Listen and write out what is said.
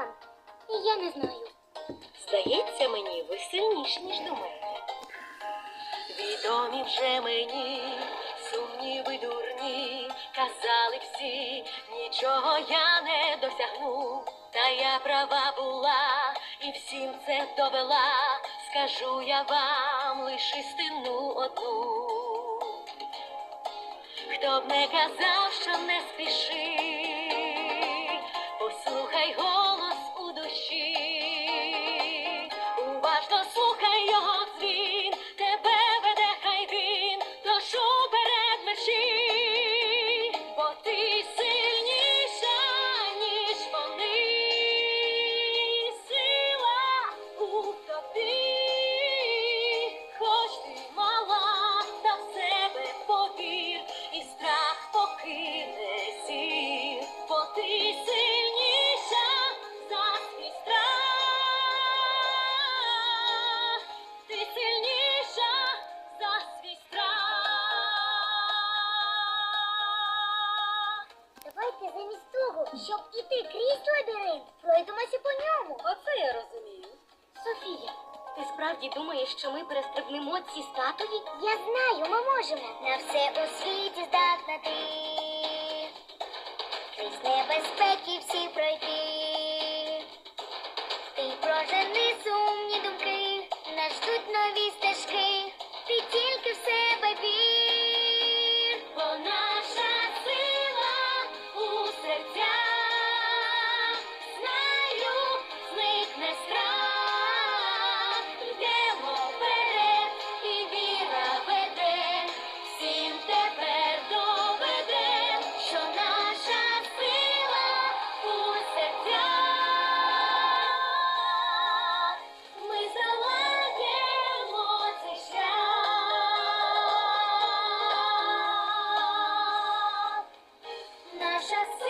талант. І я не знаю. Здається мені, ви сильніші, ніж думаєте. Відомі вже мені, сумніви дурні, казали всі, нічого я не досягну. Та я права була і всім це довела. Скажу я вам лиш істину одну. Хто б не казав, що не спіши, страх бо ти сильніша за свій страх, ти сильніша за свій страх. Давайте замість того, щоб іти крізь лабіринт, пройдемося по ньому. Оце я розумію. Софія, Ти справді думаєш, що ми перестрибнемо ці статуї? я знаю, ми можемо. На все у світі здатна ти. Крізь небезпеки всі пройти. Ти прожени just